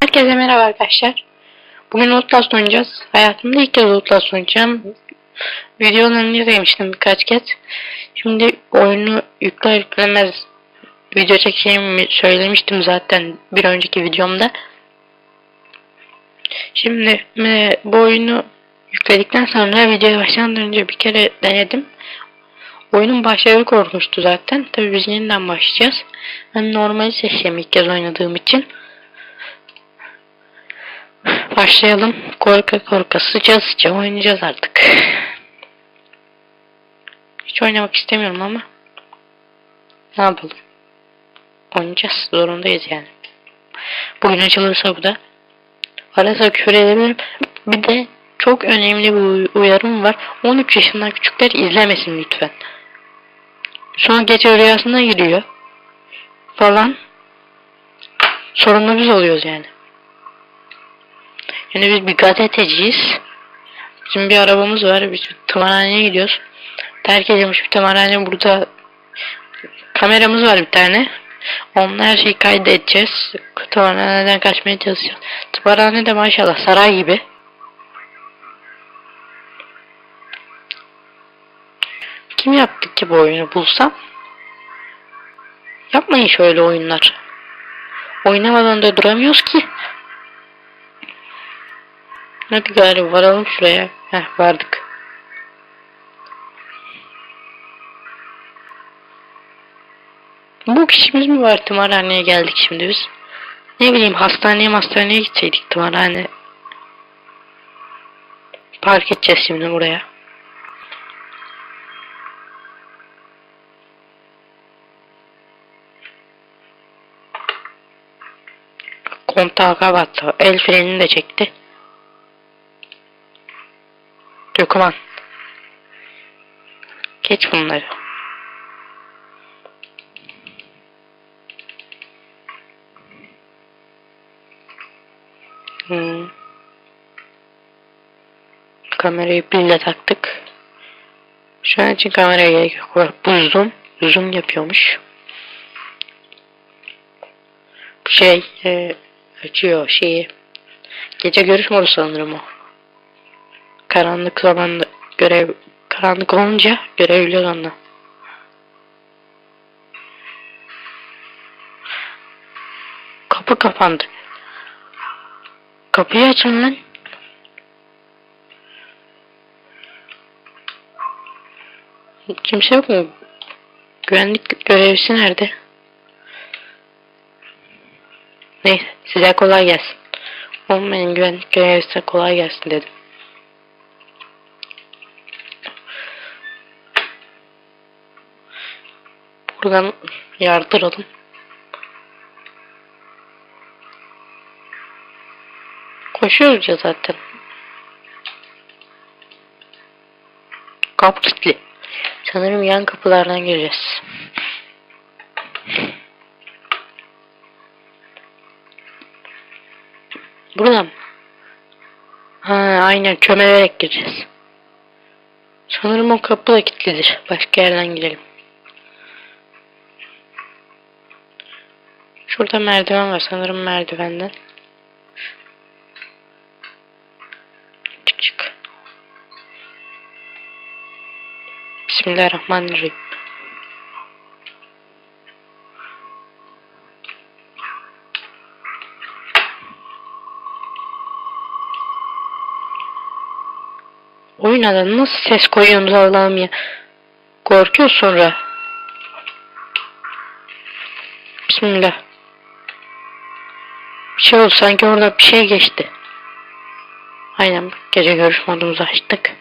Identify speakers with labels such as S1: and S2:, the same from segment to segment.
S1: Herkese merhaba arkadaşlar. Bugün Outlast oynayacağız. Hayatımda ilk kez Outlast oynayacağım. Videolarını izlemiştim birkaç kez. Şimdi oyunu yükler yüklemez video çekeceğimi söylemiştim zaten bir önceki videomda. Şimdi e, bu oyunu yükledikten sonra videoya başlamadan önce bir kere denedim. Oyunun başları korkunçtu zaten. Tabii biz yeniden başlayacağız. Ben normali seçeceğim ilk kez oynadığım için. Başlayalım. Korka korka sıcağı sıcağı oynayacağız artık. Hiç oynamak istemiyorum ama. Ne yapalım? Oynayacağız. Zorundayız yani. Bugün açılırsa bu da. Arada küfür edebilirim. Bir de çok önemli bir uyarım var. 13 yaşından küçükler izlemesin lütfen. Sonra gece rüyasına giriyor. Falan. Sorunlu biz oluyoruz yani. Yani biz bir gazeteciyiz. Bizim bir arabamız var. Biz tımarhaneye gidiyoruz. Terk edilmiş bir tımarhane burada. Kameramız var bir tane. Onunla her şeyi kaydedeceğiz. Tımarhaneden kaçmaya çalışacağız. Tımarhane de maşallah saray gibi. Kim yaptı ki bu oyunu bulsam? Yapmayın şöyle oyunlar. Oynamadan da duramıyoruz ki. Hadi gari varalım şuraya. Heh vardık. Bu kişimiz mi var tımarhaneye geldik şimdi biz? Ne bileyim hastaneye hastaneye gitseydik tımarhane. Park edeceğiz şimdi buraya. Kontağı kapattı. El frenini de çekti. Gökman. Geç bunları. Hmm. Kamerayı pille taktık. Şu an için kameraya gerek yok. Zoom. Zoom yapıyormuş. Şey e, açıyor şeyi. Gece görüş modu sanırım o karanlık zamanda görev karanlık olunca görebiliyoruz onu. Kapı kapandı. Kapıyı açın lan. Kimse yok mu? Güvenlik görevlisi nerede? Neyse size kolay gelsin. Olmayan güvenlik görevlisine kolay gelsin dedim. Buradan yardıralım. Koşuyoruz ya zaten. Kapı kilitli. Sanırım yan kapılardan gireceğiz. Buradan mı? Ha, aynen çömelerek gireceğiz. Sanırım o kapı da kilitlidir. Başka yerden girelim. Şurada merdiven var sanırım merdivenden. Çık çık. Bismillahirrahmanirrahim. Oyun adamı nasıl ses koyuyorsunuz Allah'ım ya. Korkuyor sonra. Bismillah. Bir şey oldu sanki orada bir şey geçti. Aynen gece görüş modumuzu açtık.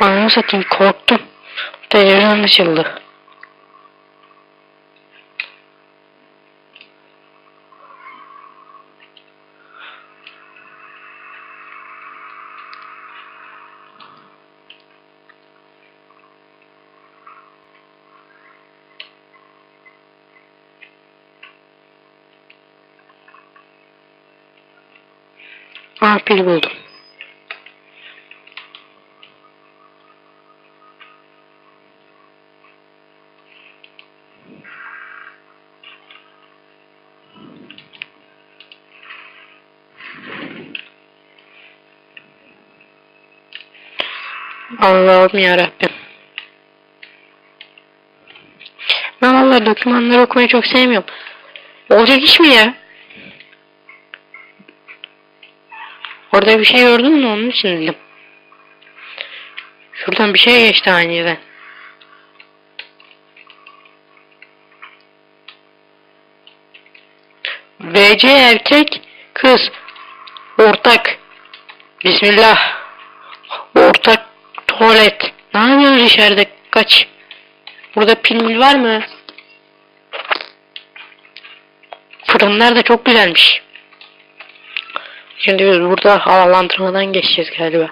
S1: Ananı satayım korktum. Televizyon açıldı. Aa pil buldum. Allah'ım yarabbim. Ben vallahi dokümanları okumayı çok sevmiyorum. Olacak iş mi ya? Orada bir şey gördün mü onun için dedim. Şuradan bir şey geçti aniden. VC erkek kız ortak Bismillah içeride kaç. Burada pil mil var mı? Fırınlar da çok güzelmiş. Şimdi biz burada havalandırmadan geçeceğiz galiba.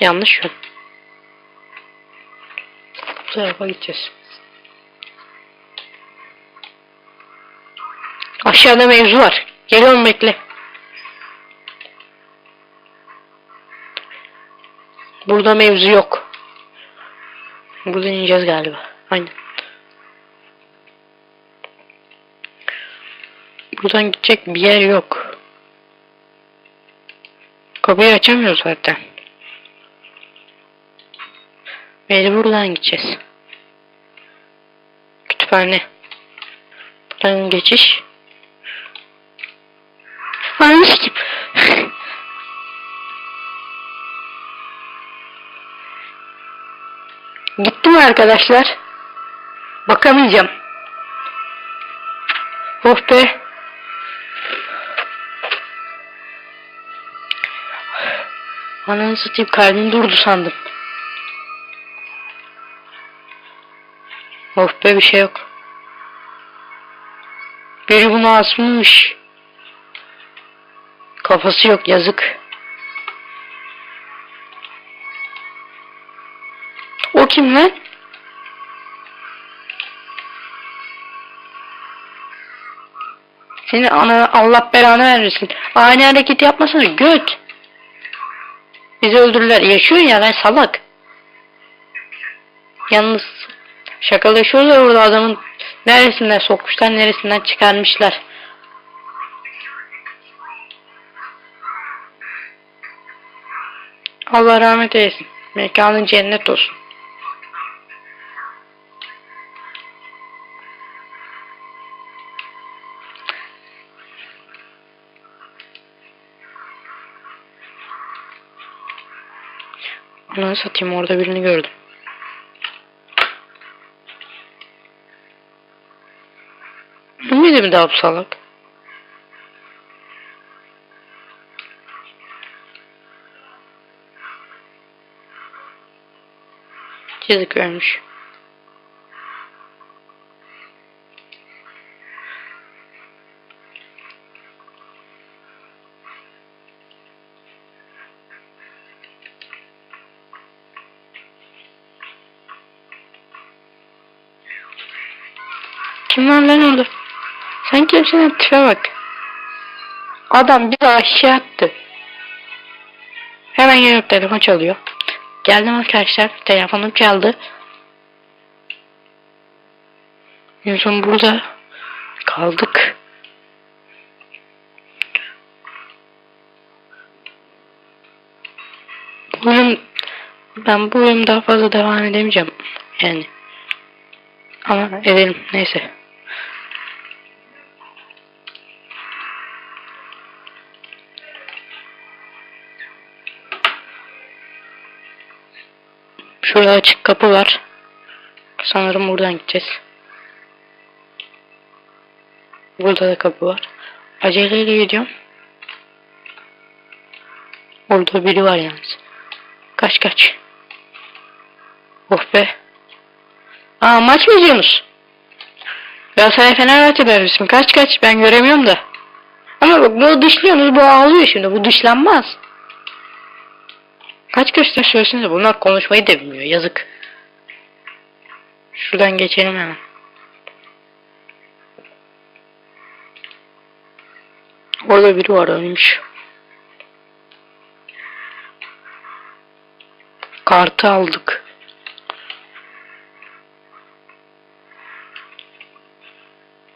S1: Yanlış yön bu tarafa gideceğiz Aşağıda mevzu var. Geliyorum bekle. Burada mevzu yok. Buradan ineceğiz galiba. Aynen. Buradan gidecek bir yer yok. Kapıyı açamıyoruz zaten. Mecburdan gideceğiz. Kütüphane. Buradan geçiş. Gitti mi arkadaşlar? Bakamayacağım. Oh be. Ananı satayım kalbim durdu sandım. Oh be bir şey yok. Biri bunu asmış. Kafası yok yazık. Kim lan? Seni ana Allah belanı vermesin. Aynı hareket yapmasana göt. Bizi öldürürler. Yaşıyor ya lan salak. Yalnız şakalaşıyorlar orada adamın neresinden sokmuşlar neresinden çıkarmışlar. Allah rahmet eylesin. Mekanın cennet olsun. Ananı satayım orada birini gördüm. Bu muydu bir bu salak? Çizik vermiş. Kim var lan orada? Sen kimsin tipe bak. Adam bizi aşağı attı. Hemen geliyor telefon çalıyor. Geldim arkadaşlar. Telefonum çaldı. En son burada kaldık. Bu bölüm ben bu bölüm daha fazla devam edemeyeceğim. Yani. Ama edelim. Neyse. Şurada açık kapı var. Sanırım buradan gideceğiz. Burada da kapı var. Aceleyle gidiyorum. Orada biri var yalnız. Kaç kaç. Oh be. Aa maç mı izliyorsunuz? Galatasaray Fenerbahçe derbisin. Kaç kaç ben göremiyorum da. Ama bak bunu dışlıyorsunuz bu ağlıyor şimdi. Bu dışlanmaz. Kaç göster söylesenize bunlar konuşmayı da bilmiyor yazık. Şuradan geçelim hemen. Orada biri var ölmüş. Kartı aldık.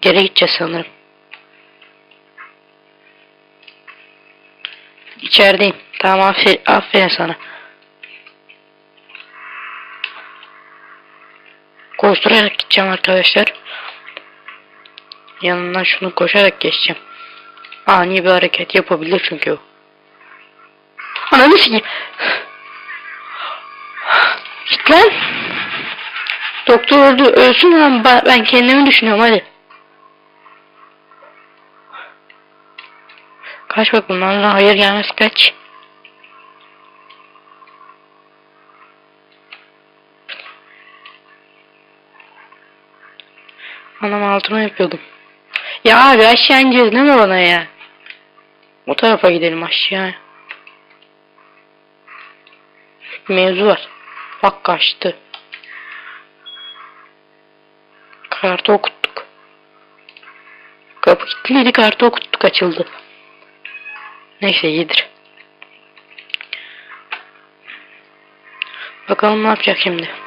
S1: Geri gideceğiz sanırım. İçerideyim. Tamam aferin, aferin sana. Koşturarak gideceğim arkadaşlar. Yanından şunu koşarak geçeceğim. Ani bir hareket yapabilir çünkü o. Ananı sikeyim. Git lan. Doktor öldü. Ölsün lan. Ben, kendimi düşünüyorum hadi. Kaç bak bunlardan hayır gelmez kaç. Anam altıma yapıyordum. Ya abi aşağı ineceğiz mi bana ya? O tarafa gidelim aşağı. Mevzu var. Bak kaçtı. Kartı okuttuk. Kapı kilitliydi kartı okuttuk açıldı. Neyse iyidir. Bakalım ne yapacak şimdi.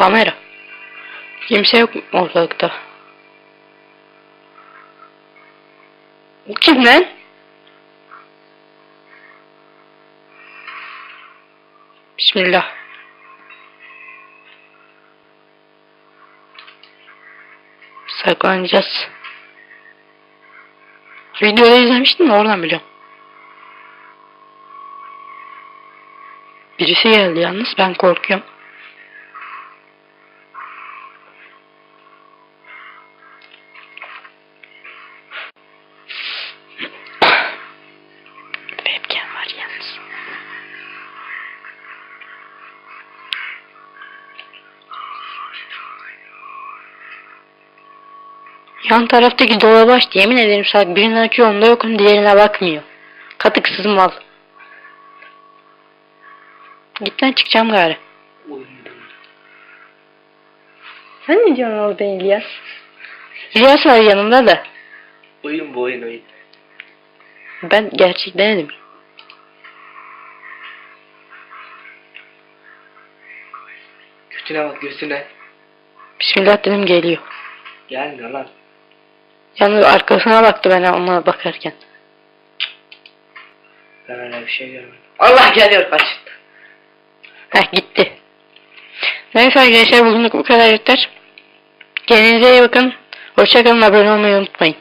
S1: Kamera. Kimse yok mu ortalıkta? Kim lan? Bismillah. Saklanacağız. Videoda izlemiştim de oradan biliyorum. Birisi geldi yalnız ben korkuyorum. Yan taraftaki dolaba açtı. Yemin ederim saat birini açıyor onda yokum diğerine bakmıyor. Katıksız mal. Gitten çıkacağım gari. Sen ne diyorsun orada İlyas? İlyas var yanımda da.
S2: Oyun bu oyun oyun.
S1: Ben gerçek denedim.
S2: Götüne bak götüne.
S1: Bismillah dedim geliyor.
S2: Gelme lan.
S1: Yalnız arkasına baktı ben ona bakarken.
S2: Ben öyle bir şey görmedim. Allah geliyor kaç.
S1: Heh gitti. Neyse arkadaşlar bugünlük bu kadar yeter. Kendinize iyi bakın. Hoşçakalın abone olmayı unutmayın.